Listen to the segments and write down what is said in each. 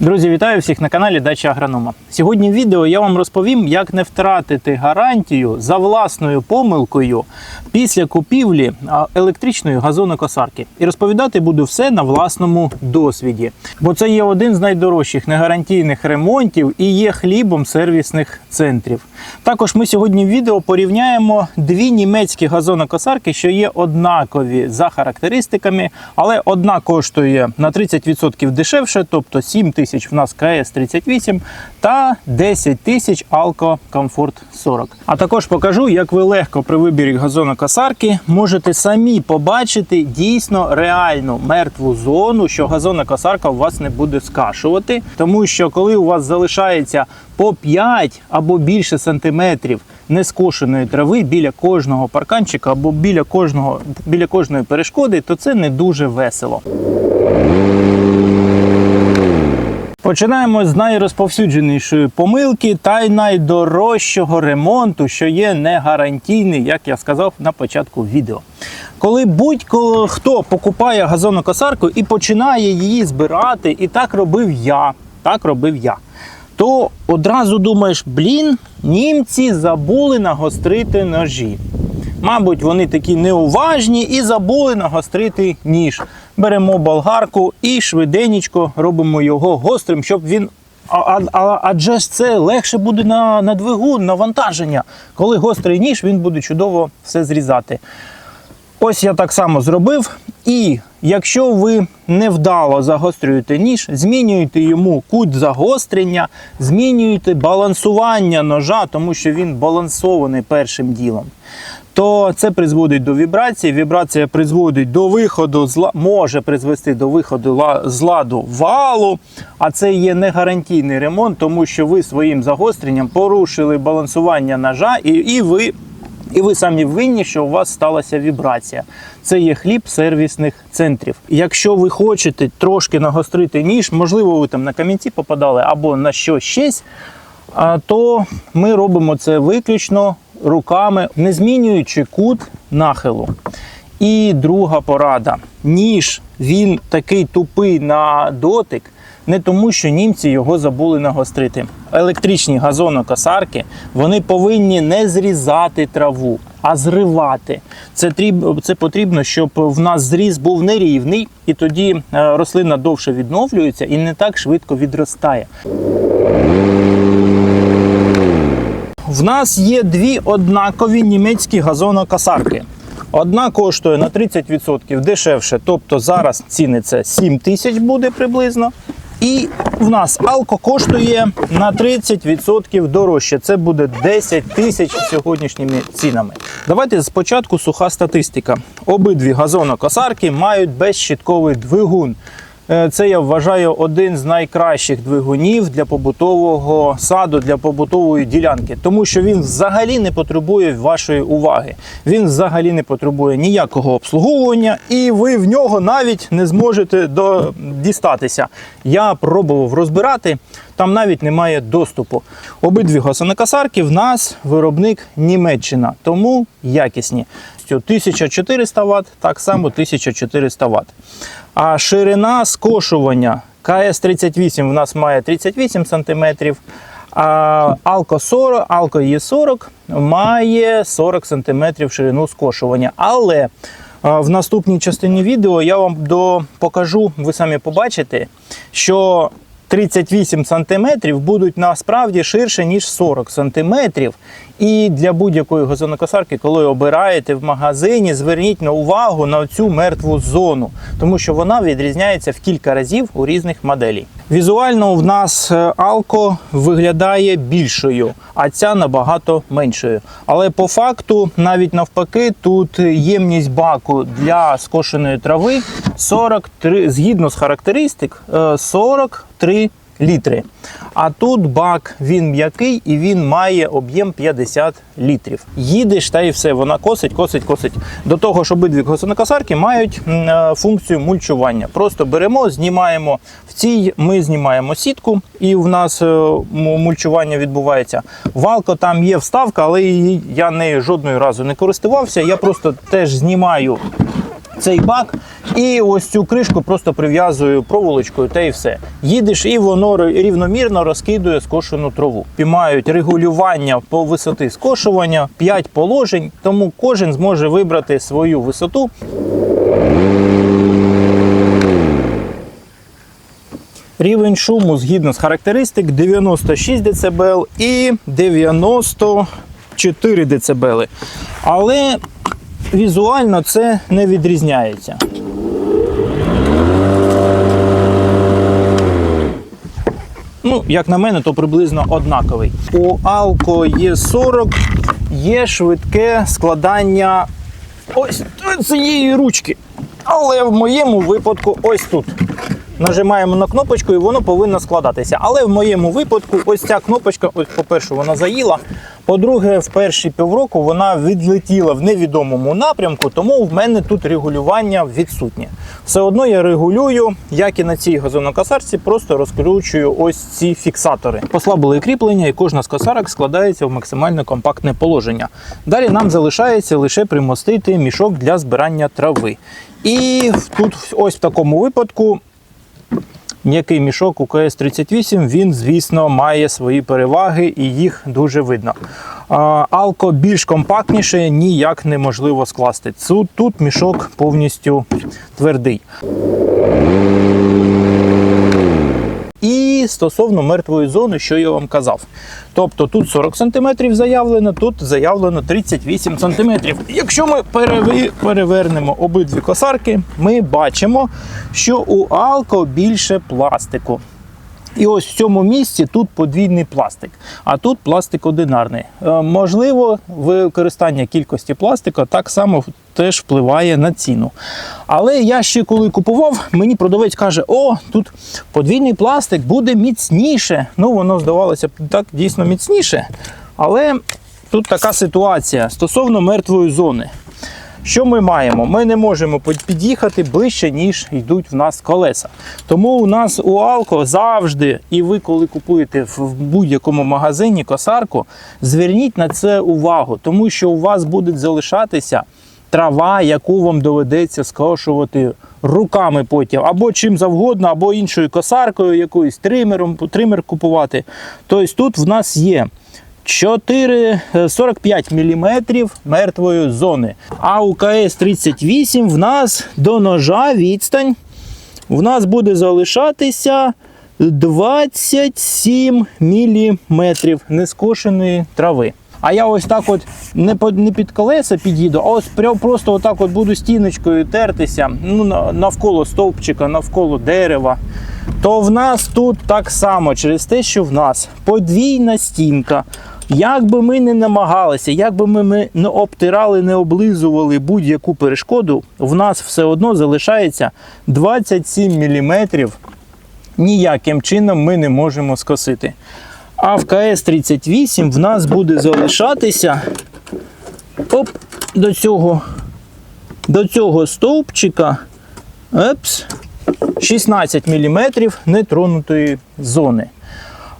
Друзі, вітаю всіх на каналі Дача Агронома. Сьогодні в відео я вам розповім, як не втратити гарантію за власною помилкою після купівлі електричної газонокосарки. І розповідати буду все на власному досвіді. Бо це є один з найдорожчих негарантійних ремонтів і є хлібом сервісних центрів. Також ми сьогодні в відео порівняємо дві німецькі газонокосарки, що є однакові за характеристиками, але одна коштує на 30% дешевше, тобто 7 тисяч в нас КС 38 та 10 тисяч Alco Comfort 40. А також покажу, як ви легко при вибірі газонокосарки можете самі побачити дійсно реальну мертву зону, що газонокосарка у вас не буде скашувати, тому що коли у вас залишається по 5 або більше сантиметрів нескошеної трави біля кожного парканчика або біля кожного біля кожної перешкоди, то це не дуже весело. Починаємо з найрозповсюдженішої помилки та й найдорожчого ремонту, що є не гарантійний, як я сказав на початку відео. Коли будь-хто покупає газонокосарку і починає її збирати, і так робив я, так робив я, то одразу думаєш, блін, німці забули нагострити ножі. Мабуть, вони такі неуважні і забули нагострити ніж. Беремо болгарку і швиденько робимо його гострим, щоб він. А, а, адже ж це легше буде на, на двигун, навантаження. Коли гострий ніж, він буде чудово все зрізати. Ось я так само зробив. І якщо ви невдало загострюєте ніж, змінюєте йому кут загострення, змінюєте балансування ножа, тому що він балансований першим ділом. То це призводить до вібрації. Вібрація призводить до виходу може призвести до виходу з ладу валу. А це є не гарантійний ремонт, тому що ви своїм загостренням порушили балансування ножа, і, і ви і ви самі винні, що у вас сталася вібрація. Це є хліб сервісних центрів. Якщо ви хочете трошки нагострити ніж, можливо, ви там на камінці попадали або на що щось, то ми робимо це виключно руками, не змінюючи кут нахилу. І друга порада: ніж він такий тупий на дотик, не тому, що німці його забули нагострити. Електричні газонокосарки вони повинні не зрізати траву, а зривати. Це це потрібно, щоб в нас зріз був нерівний, і тоді е, рослина довше відновлюється і не так швидко відростає. В нас є дві однакові німецькі газонокосарки. Одна коштує на 30% дешевше, тобто зараз ціни це 7 тисяч буде приблизно. І в нас алко коштує на 30% дорожче. Це буде 10 тисяч сьогоднішніми цінами. Давайте спочатку суха статистика. Обидві газонокосарки мають безщітковий двигун. Е, Це я вважаю один з найкращих двигунів для побутового саду, для побутової ділянки, тому що він взагалі не потребує вашої уваги. Він взагалі не потребує ніякого обслуговування, і ви в нього навіть не зможете до... дістатися. Я пробував розбирати, там навіть немає доступу. Обидві гасонокосарки в нас виробник Німеччина, тому якісні. 1400 Вт, так само 1400 Вт. А ширина скошування КС-38 в нас має 38 см, а Алко 40, Алко Е40 має 40 см ширину скошування. Але в наступній частині відео я вам до, покажу, ви самі побачите, що 38 см будуть насправді ширше, ніж 40 см. І для будь-якої газонокосарки, коли обираєте в магазині, зверніть на увагу на цю мертву зону, тому що вона відрізняється в кілька разів у різних моделей. Візуально в нас е, Алко виглядає більшою, а ця набагато меншою. Але по факту, навіть навпаки, тут ємність баку для скошеної трави 43, згідно з характеристик, е, 43 літри. А тут бак він м'який і він має об'єм 50 літрів. Їдеш та і все, вона косить, косить, косить. До того ж, обидві госонокосарки мають е, функцію мульчування. Просто беремо, знімаємо в цій, ми знімаємо сітку, і в нас е, мульчування відбувається. Валко там є вставка, але я нею жодної разу не користувався. Я просто теж знімаю цей бак, і ось цю кришку просто прив'язую проволочкою та і все. Їдеш, і воно рівномірно розкидує скошену траву. Піймають регулювання по висоти скошування, 5 положень, тому кожен зможе вибрати свою висоту. Рівень шуму згідно з характеристик 96 дБ і 94 дБ. Але візуально це не відрізняється. Ну, як на мене, то приблизно однаковий. У Alco Є40 є швидке складання ось цієї ручки. Але в моєму випадку ось тут. Нажимаємо на кнопочку і воно повинно складатися. Але в моєму випадку, ось ця кнопочка, ось, по-перше, вона заїла. По-друге, в перші півроку вона відлетіла в невідомому напрямку, тому в мене тут регулювання відсутнє. Все одно я регулюю, як і на цій газонокосарці, просто розкручую ось ці фіксатори. Послабили кріплення, і кожна з косарок складається в максимально компактне положення. Далі нам залишається лише примостити мішок для збирання трави. І тут, ось в такому випадку, М'який мішок у КС-38, він, звісно, має свої переваги і їх дуже видно. Алко більш компактніше, ніяк неможливо скласти. Тут мішок повністю твердий. Стосовно мертвої зони, що я вам казав. Тобто тут 40 см заявлено, тут заявлено 38 см. Якщо ми перевернемо обидві косарки, ми бачимо, що у Алко більше пластику. І ось в цьому місці тут подвійний пластик, а тут пластик одинарний. Е, Можливо, використання кількості пластика так само теж впливає на ціну. Але я ще коли купував, мені продавець каже: о, тут подвійний пластик буде міцніше. Ну, воно здавалося б так дійсно міцніше. Але тут така ситуація стосовно мертвої зони. Що ми маємо? Ми не можемо під'їхати ближче, ніж йдуть в нас колеса. Тому у нас у Алко завжди, і ви, коли купуєте в будь-якому магазині косарку, зверніть на це увагу, тому що у вас буде залишатися трава, яку вам доведеться скошувати руками потім, або чим завгодно, або іншою косаркою, якоюсь тримером, тример купувати. Тобто тут в нас є 4, е, 45 мм мертвої зони. А у КС-38 в нас до ножа відстань в нас буде залишатися 27 мм нескошеної трави. А я ось так от не, не під колеса під'їду, а ось прям просто отак от буду стіночкою тертися ну, навколо стовпчика, навколо дерева. То в нас тут так само через те, що в нас подвійна стінка. Як би ми не намагалися, як би ми, не обтирали, не облизували будь-яку перешкоду, в нас все одно залишається 27 мм ніяким чином ми не можемо скосити. А в КС-38 в нас буде залишатися оп, до цього, до цього стовпчика епс, 16 мм нетронутої зони.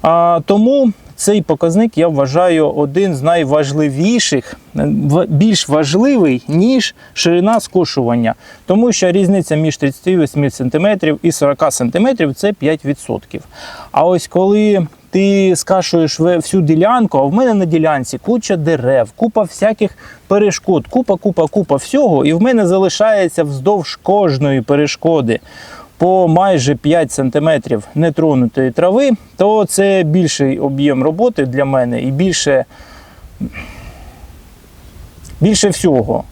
А, тому цей показник я вважаю один з найважливіших, е, більш важливий, ніж ширина скошування. Тому що різниця між 38 см і 40 см це 5%. А ось коли ти скашуєш всю ділянку, а в мене на ділянці куча дерев, купа всяких перешкод, купа, купа, купа всього, і в мене залишається вздовж кожної перешкоди по майже 5 см нетронутої трави, то це більший об'єм роботи для мене і більше, більше всього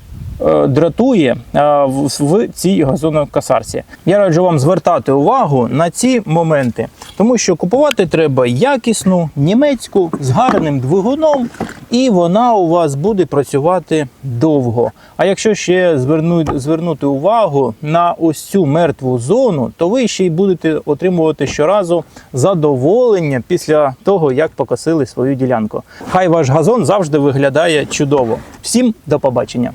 дратує е, в, цій газонокосарці. Я раджу вам звертати увагу на ці моменти, тому що купувати треба якісну німецьку з гарним двигуном, і вона у вас буде працювати довго. А якщо ще звернути увагу на ось цю мертву зону, то ви ще й будете отримувати щоразу задоволення після того, як покосили свою ділянку. Хай ваш газон завжди виглядає чудово. Всім до побачення!